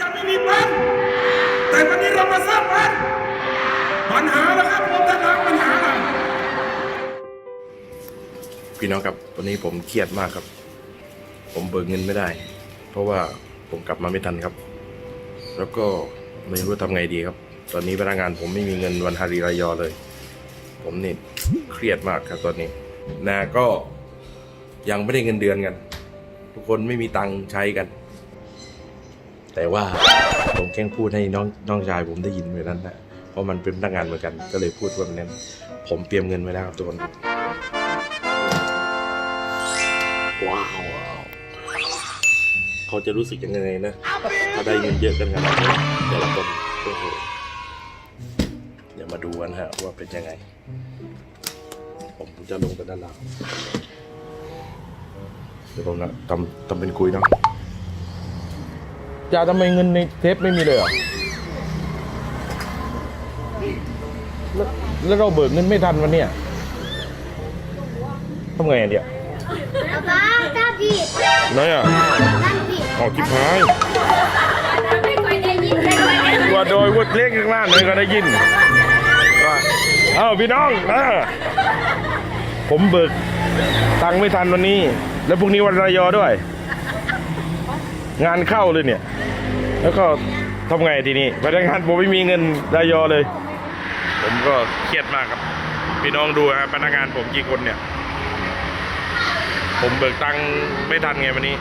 จะไม่มีปัญแต่วันนี้เรามาสร้างปัญปัญหาแล้วครับผมจะล้างปัญหาพี่น้องครับวันนี้ผมเครียดมากครับ ผมเบิกเงินไม่ได้ เพราะว่าผมกลับมาไม่ทันครับ แล้วก็ไม่รู้ทำไงดีครับ ตอนนี้พนักงานผมไม่มีเงินวันฮาริรายอเลย ผมนี่เครียดมากครับตอนนี้นาก็ยังไม่ได้เงินเดือนกัน ทุกคนไม่มีตังค์ใช้กัน แต่ว่าผมแค่พูดให้น้องน้องชายผมได้ยินแบบนั้นนะเพราะมันเป็นพนักงานเหมือนกัน ก็เลยพูดว่าแบบนั้น ผมเตรียมเงินไว้แล้วครับทุกคนว้าวเขาจะรู้สึกยังไงนะถ้าได้เงินเยอะกันขนาดนี้แต่ละคนโอ้โหเดี๋ยวมาดูกันฮะว่าเป็นยังไง ผมจะลงไปด้านล่างเดี๋ยวผมนะทำทำเป็นคุยเนาะ จะทำไมเงินในเทปไม่มีเลยเหรอแล้วแล้วเราเบิกเงินไม่ทันวันเนี้ยทำไงอะเนี่ยป๊าป๊าตาผิดน้อยอะนั่นผิดออกจิบหายไม่ค่อยได้ยินไม่ค่อยได้ยินว่าโดยวุดเล็กข้างล่างเลยก็ได้ยินว่าเอ้าพี่น้องนะผมเบิกตังค์ไม่ทันวันนี้ แล้วพรุ่งนี้วันรายอด้วย งานเข้าเลยเนี่ย แล้วก็ทำไงทีนี้พนักงานผมไม่มีเงินรายอเลย ผมก็เครียดมากครับ พี่น้องดูครับพนักงานผมกี่คนเนี่ย ผมเบิกตังค์ไม่ทันไงวันนี้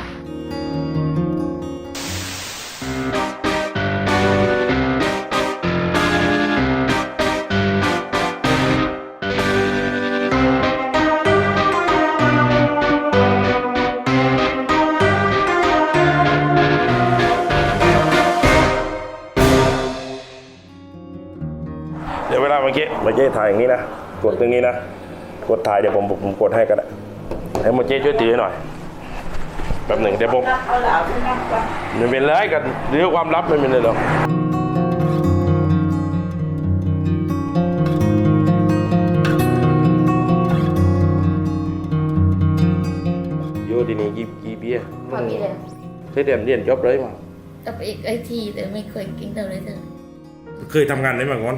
ดี๋ยวเวลาเมื่อกี้เมื่อกี้ถ่ายอย่างนี้นะกดตรงนี้นะกดถ่ายเดี๋ยวผมผมกดให้ก็ได้ให้เมื่อกี้ช่วยตีให้หน่อยแป๊บหนึ่งเดี๋ยวผมไม่เป็นไรกันเรื่องความลับไม่เป็นไรหรอกโยดีนี่กี่กี่ปีอะพอมีแล้วใช้เรียนเรียนจบเลยมั้งกับอีกไอทีแต่ไม่เคยกินเท่าไรเถอะเคยทำงานได้มาก่อน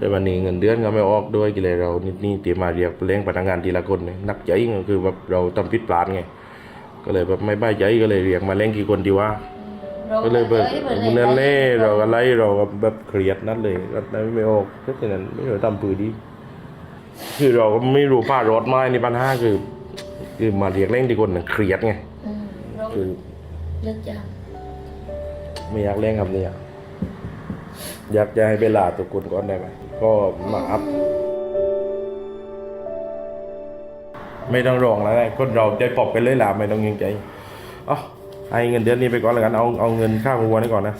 แล้วเนาะแต่วันนี้เงินเดือนก็ไม่ออกด้วยกิเลยเรานี่นี่เตรียมมาเรียกเลี้ยงพนักงานทีละคนเนี่ยนักใจก็คือแบบเราทำผิดพลาดไงก็เลยแบบไม่บ้าใจก็เลยเรียกมาเลี้ยงกี่คนดีวะราก็เลยแบบไปมันนั่นเล่เราอะไรเราก็แบบเครียดนั่นเลยรัดนั้นไม่ออกเพราะฉะนั้นไม่รู้ทำปืนดีคือเราก็ไม่รู้ผ้ารถไม้ในปัญหาคือ คือมาเรียกเล่งที่คนน่ะเครียดไงอืมเราคือเลิกยามไม่อยากเล่นครับเนี่ย อยากจะให้เวลาตัวคุณก่อนได้ไหมก็มาอัพ ไม่ต้องรองแล้วนะคนเราใจปอบกันเลยล่ะไม่ต้องยิงใจอ๋อให้เงินเดือนนี้ไปก่อนแล้วกันเอาเอาเงินค่าวัวนี่ก่อนนะ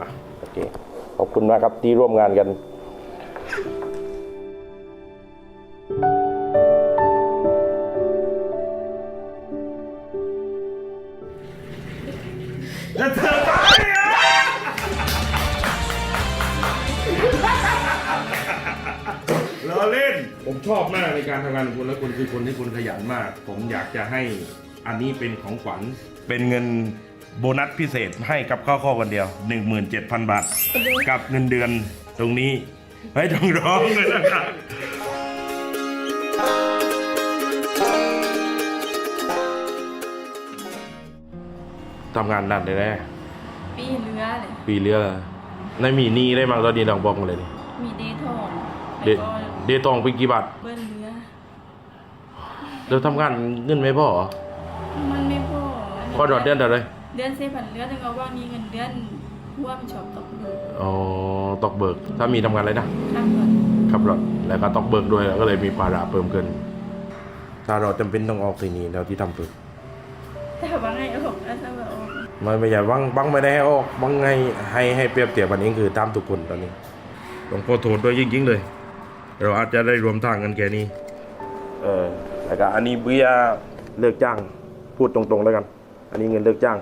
อะโอเคขอบคุณมากครับที่ร่วมงานกันากผมอยากจะให้อันนี้เป็นของขวัญเป็นเงินโบนัสพิเศษให้กับข้อข้อคนเดียว 17,000 บาท กับเงินเดือนตรงนี้ไม่ต้องร้องเลยนะครับทำงานดันได้แน่ปีเรือเลย ปีเรือในมีหนี้ได้มั้งตอนนี้ลองบอกมาเลยดิมีเดทองเดแล้วก็เดตองไปกี่บาทเบิ้ล เรือเราทำงานเงินไม่พอเหรอมันไม่พอพอดอดเดือนเท่าไหรเดือนเซพันเรือถึงเอาว่ามีเงินเดือนร่วมชอบตกเบิกอ๋อตอกเบิก ถ้ามีทำงานอะไรนะข้ามก่อนขับรถแล้วก็ตอกเบิกด้วยแล้วก็เลยมีภาระเพิ่มขึ้น ถ้าเราจำเป็นต้องออกทีนี้เราที่ทำฝึกแต่ว่าไงออกแล้วถ้าว่าออกมันไม่ใช่บังบังไม่ได้ให้ออกบังให้ให้ให้เปรียบเทียบกันนี้คือตามทุกคนตอนนี้ต้องขอโทษด้วยจริงๆเลย เราอาจจะได้รวมทางกันแค่นี้ เออ แล้วก็อันนี้เบี้ยเลิกจ้าง พูดตรงๆแล้วกัน อันนี้เงินเลิกจ้าง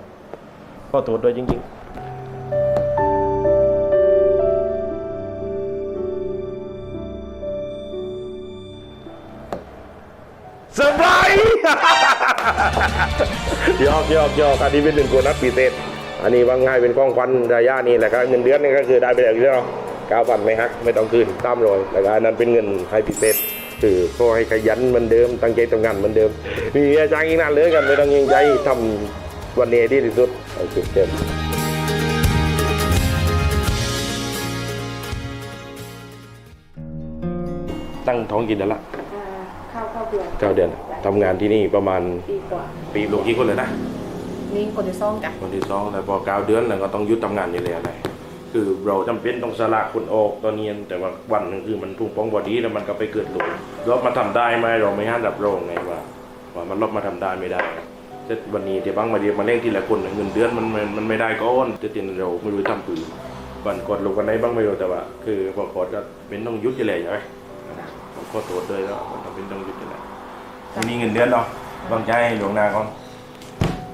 ขอโทษด้วยจริง ๆเซอร์ไพรส์ยอกยอกยอกอันนี้เป็นหนึ่งโบนัสพิเศษอันนี้ว่าง่ายเป็นกองควันรายญานี่แหละครับเงินเดือนนี่ก็คือได้ไปแล้วที่เราเก้าพันไม่ฮักไม่ต้องคืนตามรอยแล้วก็อันนั้นเป็นเงินให้พิเศษ คือขอให้ขยันเหมือนเดิม ตั้งใจทำงานเหมือนเดิม มีอาจารย์อีกนานเลยกันไม่ต้องยิงใจทำวันนี้ให้ดีที่สุดโอเคเชิญตั้งท้องกินแล้วละเข้าเข้าเดือนเก้าเดือนทำงานที่นี่ประมาณปีกว่าปีลูกกี่คนเลยนะนี่คนที่ซ่องจ้ะคนที่สองแล้วพอเก้าเดือนแล้วก็ต้องหยุดทำงานนี่เลยอะไร คือเราจำเป็นต้องสละคนออกตอนเนี้แต่ว่าวันหนึงคือมันทุ่งป้องบอดี้แล้วมันก็ไปเกิดหลุมรอบมาทำได้ไหมเราไม่ห้ามรับโรงไงว่าว่ามันรอบมาทำได้ไม่ได้แต่วันนี้เดี๋ยวบ้างมาเรียกมาเร่งทีละคนเงินเดือนมันมันมันไม่ได้ก้อนจะตินเราไม่รู้ทำปืนวันกดลงกันไหนบ้างไม่รู้แต่ว่า คือพอกดก็เป็นต้องยุดอยู่เลยใช่ไหมผมขอโทษด้วยแล้วมันเป็นต้องยุดอยู่เลยไม่มีเงินเดือนเนาะบางใจหลวงนาก่อน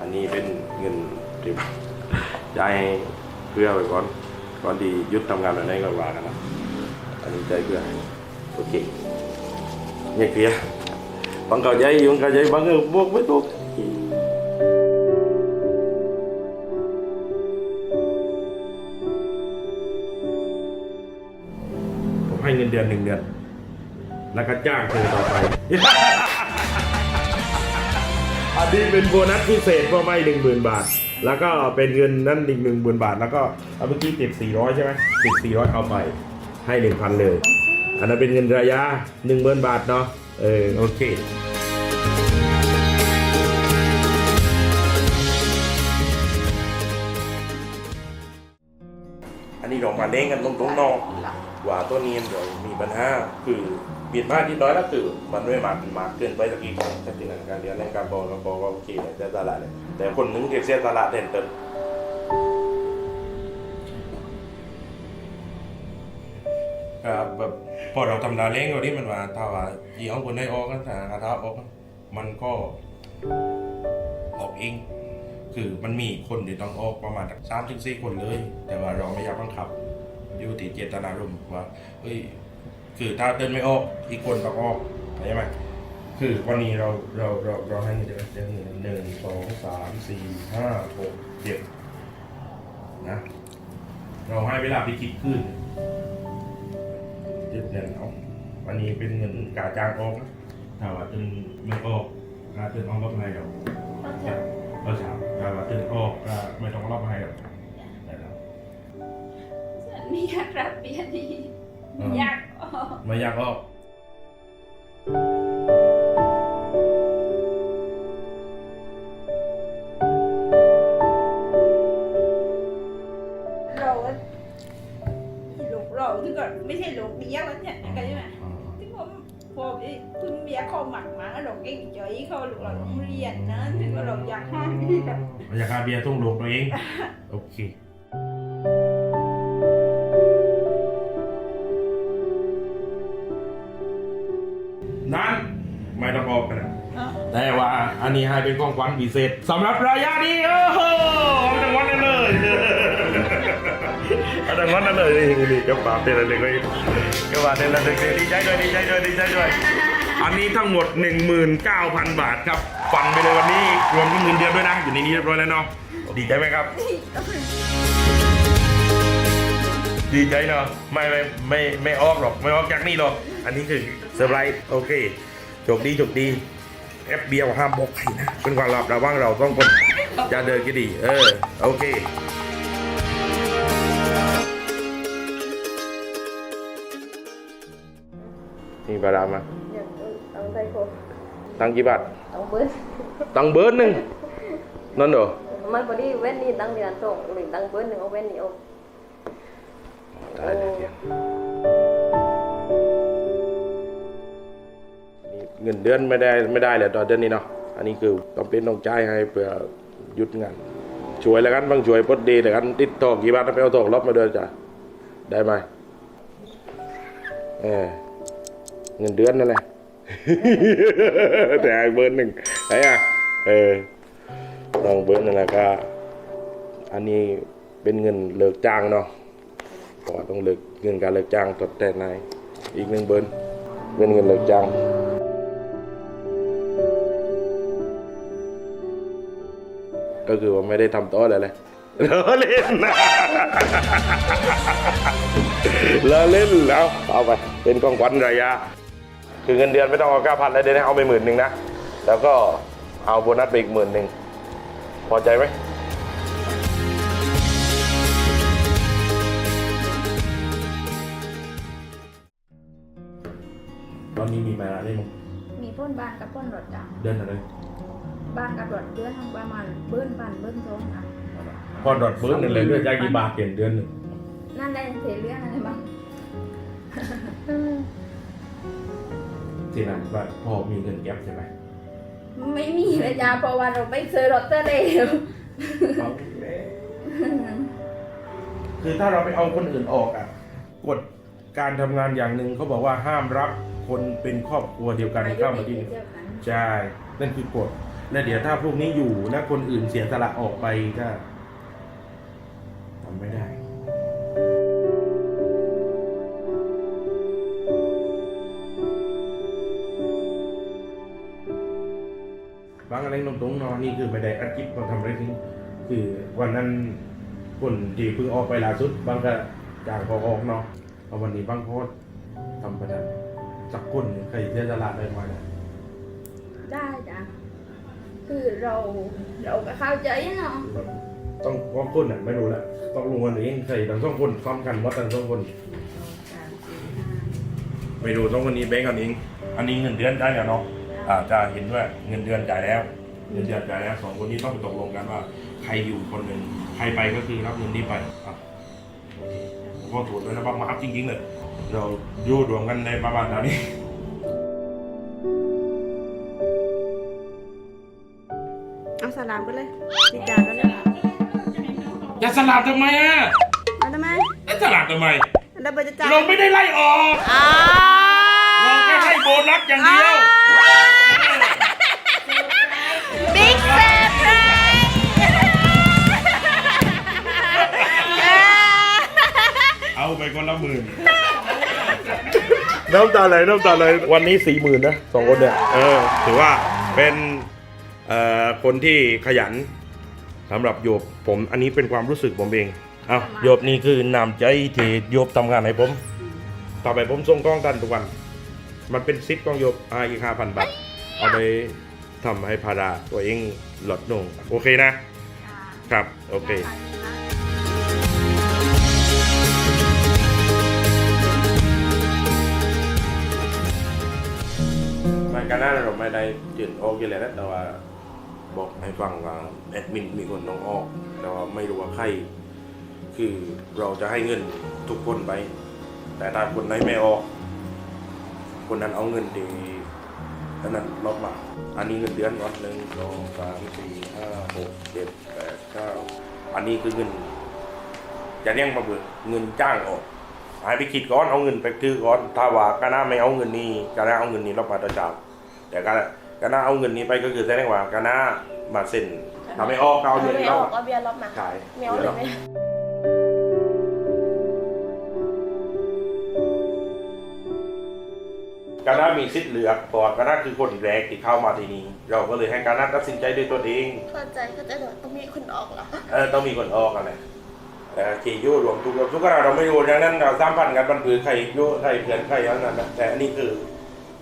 อันนี้เป็นเงินที่ให้เพื่อไว้ก่อน ก่อนที่หยุดทำงานอะไรก็ว่ากันนะอันนี้ใจเพื่อให้โอเคเนี่ยเคลียร์บางเขาใจยู่บางเขาใจบางก็บวกไม่ถูกผมให้เงินเดือนหนึ่งเดือน แล้วก็จ้างเธอต่อไป อันนี้เป็นโบนัสพิเศษเพิ่มมาหนึ่งหมื่นบาท แล้วก็เป็นเงินนั่นอีกหนึ่งหมื่นบาท แล้วก็เอาเมื่อกี้ติดสี่ร้อยใช่ไหมติดสี่ร้อยเอาไปให้หนึ่งพันเลย อันนั้นเป็นเงินระยะหนึ่งหมื่นบาทเนาะเออโอเคอันนี้เรามาเล่นกันตรงๆนอกว่าตัวนี้เดี๋ยวมีปัญหาคือเบียดมากที่น้อยแล้วคือมันไม่มาเป็นมากเกินไปตะกี้ของแต่จริงๆการเรียนเล่นการบอลกับบอลก็โอเคเลยเสียตลาดเลย แต่คนหนึงเก็บเสียตลาดแทนเติมครับแบบพอเราทำดาเล้งเราที่มันว่าถ้าว่ายี่ห้อคนได้ออกก็ถ้ากระทะออกมันก็ออกเองคือมันมีคนที่ต้องออกประมาณสามถึงสี่คนเลย แต่ว่าเราไม่อยากบังคับอยู่ที่เจตนารมณ์ว่าเฮ้ยคือถ้าเดินไม่ออกอีกคนต้องออกใช่ไหม คือวันนี้เราเราเราเราให้เงินเดือนเดือนหนึ่งสองสามสี่ห้าหกเจ็ดนะเราให้เวลาไปคิดขึ้นเจ็ดเดือนเอาวันนี้เป็นเงินกาจ้างออกนะถ้าว่าเดินไม่ออกการเดินออกก็ไม่เราเราถามแต่ว่าตื่นออกก็ไม่ต้องรับให้หรอกนะครับฉันไม่อยากรับเบียร์นี้อยากออกไม่อยากออก เราต้องเรียนนะถึงว่าเราอยากห้ามเบียร์ไม่อยากหาเบียร์ทุ่งหลวงตัวเอง โอเคนั้นไม่ต้องออกกันนะแต่ว่าอันนี้ให้เป็นของขวัญพิเศษสำหรับรายานี้โอ้โหเอาจังหวัดนั้นเลยเอาจังหวัดนั้นเลยนี่นี่กระเป๋าเต็มเลยเลยกระเป๋าเต็มเลยเลยดีใจด้วยดีใจด้วยดีใจด้วย อันนี้ทั้งหมด 19,000 บาทครับฟันไปเลยวันนี้รวมทั้งเงินเดือนด้วยนะ อยู่ในนี้เรียบร้อยแล้วเนาะดีใจไหมครับ ดีใจเนาะไม่ไม่ไม่ไม่ออกหรอกไม่ออกจากนี่หรอก อันนี้คือเซอร์ไพรส์โอเคโชคดีโชคดีแอปเบียร์ห้ามบอกใครนะเป็นความลับระว่างเราต้องคนจะเดินก็ดี เออ โอเคนี่บารามาอยากเอา ใจคนตังกี่บาทเอาเบิร์ดตังเบิร์ดหนึ่งนั่นเหรอมันพอดีเว้นนี่ตั้งเดือนส่งหรือตั้งเบิร์ดหนึ่งเอาเว้นนี่เอาตายแล้วเนี่ยนี่เงินเดือนไม่ได้ไม่ได้เลยตอนเดือนนี้เนาะอันนี้คือต้องเป็นต้องจ่ายให้เพื่อหยุดงานช่วยแล้วกันบางช่วยพอดีแต่กันติดต่อกี่บาทไปเอาต่อรอบมาเดินจ้ะได้ไหมเออเงินเดือนนั่นแหละ แต่ไอ้เบอร์หนึ่งไอ้อะเออต้องเบอร์นั่นแหละก็ อันนี้เป็นเงินเลิกจ้างเนาะก็ต้องเลิกเงินการเลิกจ้างทดแทนนายอีกหนึ่งเบิร์เป็นเงินเลิกจ้างก็คือว่าไม่ได้ทำโต๊ะอะไรเลยล้อเล่นนะล้อเล่นแล้วเอาไป เป็นกองขวัญระยะ คือเงินเดือนไม่ต้องเอาเก้าพันแล้วเดือนนี้เอาไปหมื่นหนึ่งนะ แล้วก็เอาโบนัสไปอีกหมื่นหนึ่งพอใจไหมตอนนี้มีมาได้มั้งมีพ่นบ้านกับพ่นรถจ้ะเดือนอะไรบ้านกับรถเดือนประมาณเบิ้ลปันเบิ้ลทงค่ะพอดอดเบิร์นนั่นเลยเลือดยากี่บาทเปลี่ยนเดือนหนึ่งนั่นได้เสียเรื่องอะไรบ้าง ที่นั่นว่าพ่อมีเงินแก็บใช่ไหมไม่มีเลยจ้ะเพราะว่าเราไปซื้อรถเตอร์เร็วคือถ้าเราไปเอาคนอื่นออกอะกฎการทำงานอย่างหนึ่งเขาบอกว่าห้ามรับคนเป็นครอบครัวเดียวกันเข้ามาที่นี่ ใช่นั่นคือกฎและเดี๋ยวถ้าพวกนี้อยู่และคนอื่นเสียสละออกไปก็ทำไม่ได้ งอะไรตรงๆเนาะนี่คือไม่ได้อัดคลิปมาทำอะไรทิ้งคือวันนั้นคนที่เพิ่งออกไปล่าสุดบางก็จางพอออกเนาะเอาวันนี้บางโพสต์ทำประดันสักคนหนึ่งใครเสียสละได้มาเนี่ยได้จ้ะคือเราเราก็เข้าใจเนาะต้องว่าคนอะไม่รู้ละต้องลงวันเองใครทั้งสองคนซ้อมกันว่าทั้งสองคนไม่รู้ต้องคนนี้แบงก์กันเองอันนี้เงินเดือนได้แล้วเนาะอ่าจะเห็นว่าเงินเดือนจ่ายแล้ว เงินเดือนจ่ายแล้วสองคนนี้ต้องไปตกลงกันว่า ใครอยู่คนหนึ่งใครไปก็คือรับเงินนี้ไปอะโอเคผมก็ถูกเลยนะบางมาอัพจริงๆเลยเราอยู่รวมกันในประมาณนี้เอาสลามกันเลยจิจากันเลยจะสลับทำไมอะเอาทำไมจะสลับทำไมแล้วเบอร์จะจ่ายเราไม่ได้ไล่ออกอ้าเราแค่ให้โบนัสอย่างเดียว เอาไปคนละหมื่นน้ำตาไหลน้ำตาไหลวันนี้สี่หมื่นนะสองคนเนี่ยเออ ถือว่าเป็นเอ่อคนที่ขยันสำหรับโยบผมอันนี้เป็นความรู้สึกผมเองเอาโยบนี่คือนามใจที่โยบทำงานให้ผม ต่อไปผมส่งกล้องตันทุกวัน มันเป็นซิปกล้องโยบอาอีกห้าพันบาทเอาไปทำให้ภาราตัวเองลดลงโอเคนะครับ โอเค รายการหน้าเราไม่ได้จืนออกอยู่แล้วนะแต่ว่าบอกให้ฟังว่าแอดมินมีคนต้องออก แต่ว่าไม่รู้ว่าใคร คือเราจะให้เงินทุกคนไป แต่ถ้าคนไหนไม่ออก คนนั้นเอาเงินดีอันนั้นลดมาอันนี้เงินเดือนก่อนหนึ่งสองสามสี่ห้าหกเจ็ดแปดเก้าอันนี้คือเงิน จะเรียกมาเบื่อเงินจ้างออกหายไปคิดก่อนเอาเงินไปคือก่อนถ้าว่าก็น่าไม่เอาเงินนี้ก็น่าเอาเงินนี้รับมาตจาก แต่ก็ก็น่าเอาเงินนี้ไปก็คือแสดงว่าก็น่ามาเซ็นทำให้ออกเอาเงินไม่นี้อเราอกก็เบียร์รอบมาขายไม่เอาเลยไหมก็น่ามีสิทธิ์เลือกเพราะว่าก็น่าคือคนแรกที่เข้ามาที่นี่เราก็เลยให้การน่าตัดสินใจด้วยตัวเองเข้าใจเข้าใจแต่ต้องมีคนออกเหรอเออต้องมีคนออกอะไรแต่เคยูรวมทุกรวมทุกเราเราไม่รู้ดังนั้นเราสามพันกันบันผือใครอยูใครเพื่อนใครอย่างนั้นนะแต่อันนี้คือ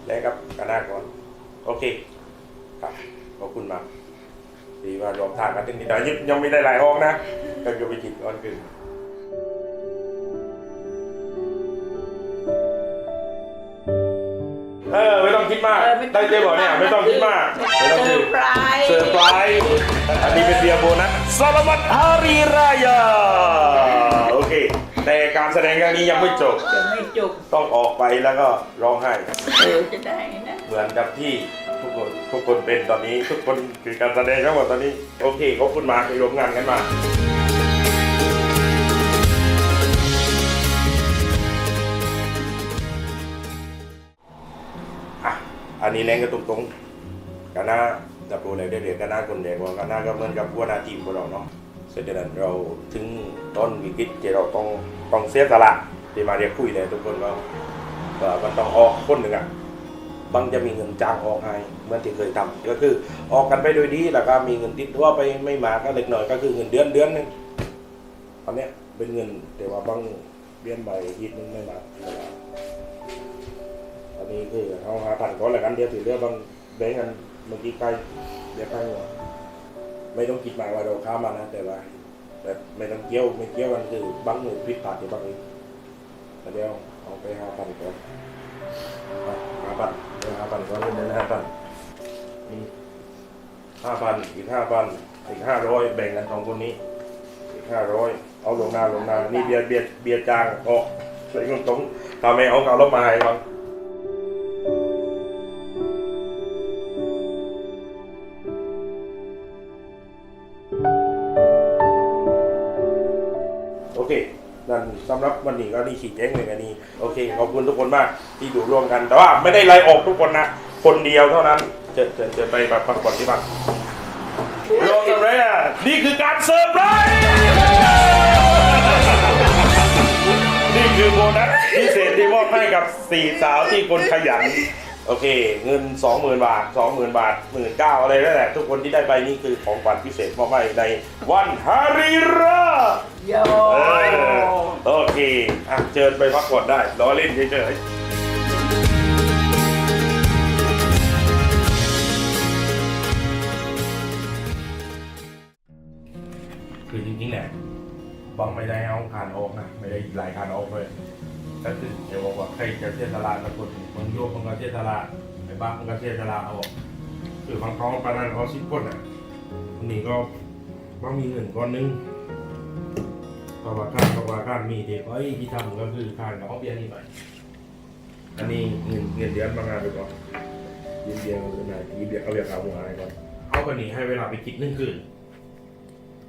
แลกกับกันนาก่อน โอเค ครับ ขอบคุณมากดีว่ารวมทางกันที่นี่แต่ยังยังไม่ได้หลายห้องนะก็จะไปกินก่อนคือเออไม่ต้องคิดมาก ได้เจ๊บอกเนี่ยไม่ต้องคิดมาก ไม่ต้องเซอคิดร์ไพรส์เซอร์ไพรส์อันนี้เป็นเบียร์โบนัสสลามัตฮารีรายาโอเค แต่การแสดงครั้งนี้ยังไม่จบจะไม่จบ ต้องออกไปแล้วก็ร้องไห้เออจะได้นะเห มือนกับที่ทุกคนทุกคนเป็นตอนนี้ ทุกคนคือการแสดงทั้งหมดตอนนี้ โอเคขอบคุณมากที่ร่วมงานกันมาอันนี้แรงก็ตรงๆกันหน้าจับดูเลยเด็กๆกันหน้าคนเด็กว่ากันหน้าก็เหมือนกับหัวหน้าทีมของเราเนาะเสร็จจากนั้นเราถึงต้นวิกฤตที่เราต้องต้องเสียสละที่มาเรียกคุยเลยทุกคนก็ก็มันต้องออกคนหนึ่งอะ บางจะมีเงินจ้างออกให้เหมื่อนที่เคยทำก็คือออกกันไปโดยดีแล้วก็มีเงินติดตัวไปไม่มาก็เล็กน้อยก็คือเงินเดือนเดือนนึงอันเนี้ยเป็นเงินแต่ว่าบางเดือนใบยิดนึงไม่มากอันนี้คือเอาหาผ่านก่อนแล้วกันเดี๋ยวถือเรื่องบางแบ่งกันเมื่อกี้ใกล้เดี๋ยวใกล้หัวไม่ต้องคิดหมายว่าเราค้ามานะแต่ว่าแต่ไม่ต้องเกี่ยวไม่เกี่ยวกันคือบางมือพิดพลาดที่บางนี้แล้วเดียว เอาไปหาผ่นก่อนห้าพันห้าพันก็เล่นได้ห้าพันนี่ห้าพันอีกห้าพันอีกห้าร้อยแบ่งกันสองคนนี้ อีกห้าร้อยเอาลงหน้าลงหน้านี่เบียดเบียดเบียดจางออกใส่เงินตรงทำไมเอาเอาลบมาให้ก่อนำหรับวันนี้ก็นี่ขีดแจ้งเลยกันนี้โอเคขอบคุณทุกคนมากที่อยู่ร่วมกัน แต่ว่าไม่ได้ไล่ออกทุกคนนะ คนเดียวเท่านั้นจะจะจะไปแบบพักผ่อนที่บ้านรวมกันเลยนี่คือการเซอร์ไพรส์นี่คือโบนัสพิเศษที่มอบให้กับสี่สาวที่คนขยัน โอเค เงิน 20,000 บาท 20,000 บาท 19,000อะไรนั่นแหละ ทุกคนที่ได้ไปนี่คือของขวัญพิเศษมอบให้ในวันฮาริราโยเออโอเคอะเชิญไปพักผ่อนได้ล้อเล่นเฉยๆคือจริงๆแหละบังไม่ได้เอาคานออกนะ ไม่ได้หลายคานออกเลย ก็คือจะบอกว่าใครจะเสียสละกับคนบางโยกบางก็เสียสละไอ้บ้ามันก็เสียสละออกคือบางท้องปานนั้นเขาสิบคนอะวันนี้ก็บางมีเงินก้อนนึงเพราะว่าการเพราะว่าการมีเด็กไอ้ที่ทำก็คือการกับห้องเบียร์นี่ไปอันนี้เงินเงินเดือนมางานไปก่อนยินเบียร์เป็นไงยินเบียร์เอาเบียร์ขาวหัวอะไรก่อนเอากันนี้ให้เวลาไปคิดหนึ่งคืน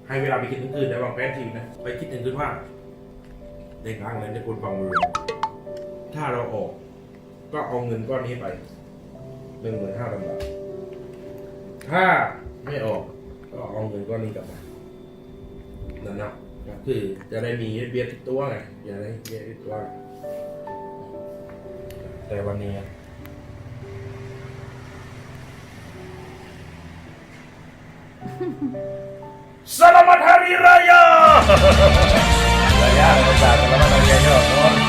ให้เวลาไปคิดหนึ่งคืนในวางแผนทีมนะไปคิดหนึ่งคืนว่าเด็กร่างเลยในคนฟังมือ ถ้าเราออก ก็เอาเงินก้อนนี้ไปหนึ่งหมื่นห้าพันบาทถ้าไม่ออกก็เอาเงินก้อนนี้กลับมานั่นนะก็คือจะได้มีเบียร์ติดตัวไงอย่าได้เบียร์ติดตัว แต่วันนี้สลามัตฮาริรายารายา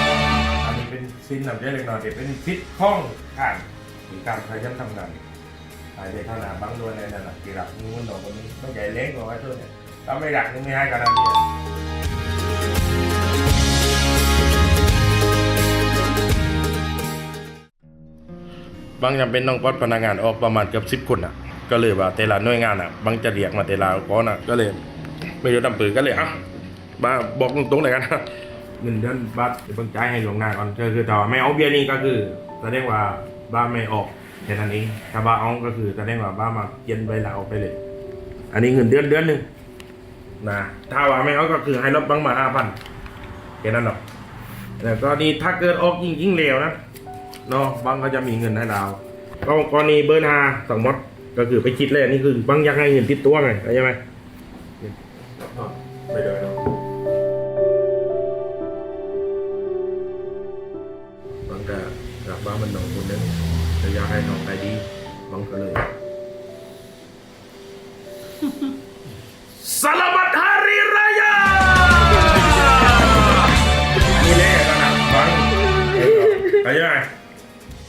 นี้เป็นสิ้นหนังใจเล็กน้อยแต่เป็นพิษข้องข้างมีการพยายามทำงานหายใจเท่านาบังด้วยในนั่นแหละที่รักงูหนอกคนนี้ต้องใหญ่เล็กกว่าไว้ตัวเนี่ยถ้าไม่รักนี่ไม่ให้กันนะเนี่บางจำเป็นต้องกดพนักงานออกประมาณเกือบสิบคนอะ ก็เลยว่าแต่ละหน่วยงานอะ บางจะเรียกมาแต่ละก้อนอะ ก็เลย ไม่รู้ทำปืนก็เลยอะมาบอกตรงๆเลยกันนะ เงินเดือนบัตรเดี๋ยวเพิ่งจ่ายให้หลวงหน้าก่อนก็คือแต่ว่าไม่เอาเบี้ยนี่ก็คือแสดงว่าบ้านไม่ออกแค่นั้นเองถ้าบ้าเอาก็คือแสดงว่าบ้านมาเย็นไปแล้วเอาไปเลย อันนี้เงินเดือนเดือนหนึ่งนะถ้าว่าไม่เอาก็คือให้ลดบังมาห้าพันแค่นั้นหรอกแล้วก็นี่ถ้าเกิดออกยิ่งยิ่งๆเลวนะเนาะบางก็จะมีเงินให้เราก็กรณีเบอร์นาสมมติก็คือไปคิดเลยนี่คือบางอยังให้เงินติดตัวไงใช่ไหม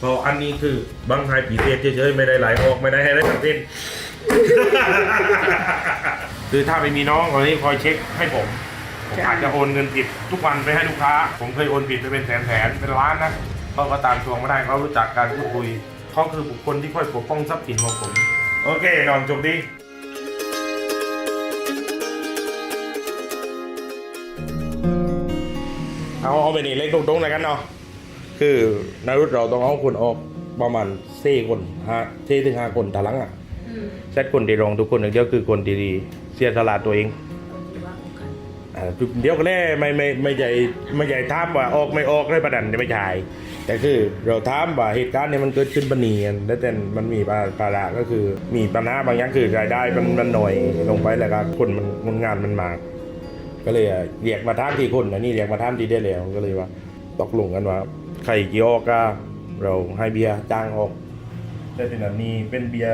พออันนี้คือบางไฮปีเศษเฉยๆไม่ได้ไหลออกไม่ได้ให้ได้ทั้งสิ้นคือถ้าไม่มีน้องคนนี้คอยเช็คให้ผมผมอาจจะโอนเงินผิดทุกวันไปให้ลูกค้า ผมเคยโอนผิดไปเป็นแสนแสนๆเป็นล้านนะเขาก็ตามทวงไม่ได้เขารู้จักการพูดคุยเขาคือบุคคลที่คอยปกป้องทรัพย์สินของผม โอเคนอนจบดีเอาเอาไปนี่เล่นตรงๆเลยกันเนาะ คือนารุตเราต้องเอาคนออกประมาณสี่คนห้าสี่ถึงห้าคนตาลังอะเซตคนที่รองทุกคนหนึ่งเดียวคือคนที่ดีเสียสละตัวเองอ่าเดี๋ยวก็แน่ไม่ไม่ไม่ใหญ่ไม่ใหญ่ถามว่าออกไม่ออกได้ประดันไม่ใช่แต่คือเราถามว่าเหตุการณ์เนี้มันเกิดขึ้นปะเนียนแล้วแต่มันมีปาปาระก็คือ มีปัญหาบางอย่างคือรายได้มันมันหน่อยลงไปแล้วก็คนมันมันงานมันมาก ก็เลยอะเรียกมาท่ามที่คนอันนี้เรียกมาท่ามที่ได้แล้วก็เลยว่าตกลงกันว่า ใครกี่ออกก็เราให้เบียร์จ้างออกได้เป็นอันนี้เป็นเบียร์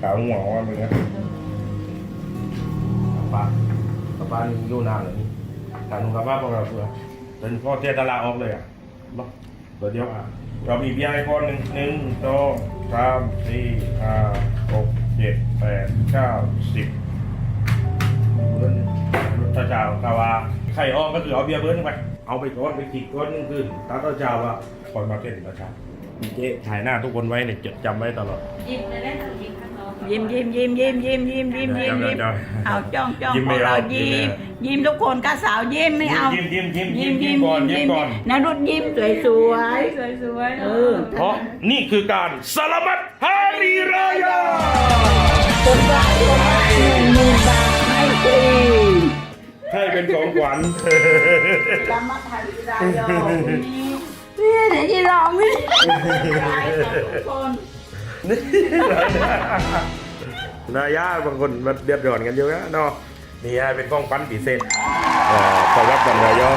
ขาวหัวว่ามึงนะป้าป้านี่อยู่นานเลยนี่ทางนุกับป้าพวกเราเพื่อเป็นพ่อเจ้าตลาออกเลยอะบอกเดี๋ยวเดียวอะเรามีเบียร์ให้คนหนึ่งหนึ่งสองสามสี่ห้าหกเจ็ดแปดเก้าสิบเบิ้ลถ้าเจ้ากาวาใครออกก็คือเอาเบียร์เบิ้ลไป เอาไปก้อนไปขีดก้อนนึงขึ้นถ้าเจ้าว่าคอยมาเก็ตประชาเจ๊ถ่ายหน้าทุกคนไว้เนี่ยจดจำไว้ตลอดยิ้มเลยนะยิ้มข้างนอกยิ้มยิ้มยิ้มยิ้มยิ้มยิ้มยิ้มยิ้มยิ้มเดี๋ยวเอาจ้องจ้องยิ้มไม่พวกเราเอายิ้ยิ้มมไม่เอายิ้มทุกคนกาสาวยิ้มไม่เอายิ้มยิ้มยิ้มยิ้ยิ้มมยิ้ยิ้มมก่อนยิ้ยิ้มมก่อนนารุดยิ้มสวยสวยสวยสวยเออเพราะนี่คือการสลามัตฮารีรายาคนรักคนรักหนึ่งหมื่นบาทให้ฟรี ให้เป็นของขวัญสามัคคีรายอนี่เนี่ยเดี๋ยวที่ร้องนี่ทุกคนนายาบางคนมาเดือดร้อนกันเยอะนะเนาะนี่ฮะเป็นของขวัญพิเศษเอ่อสำหรับวันรายอ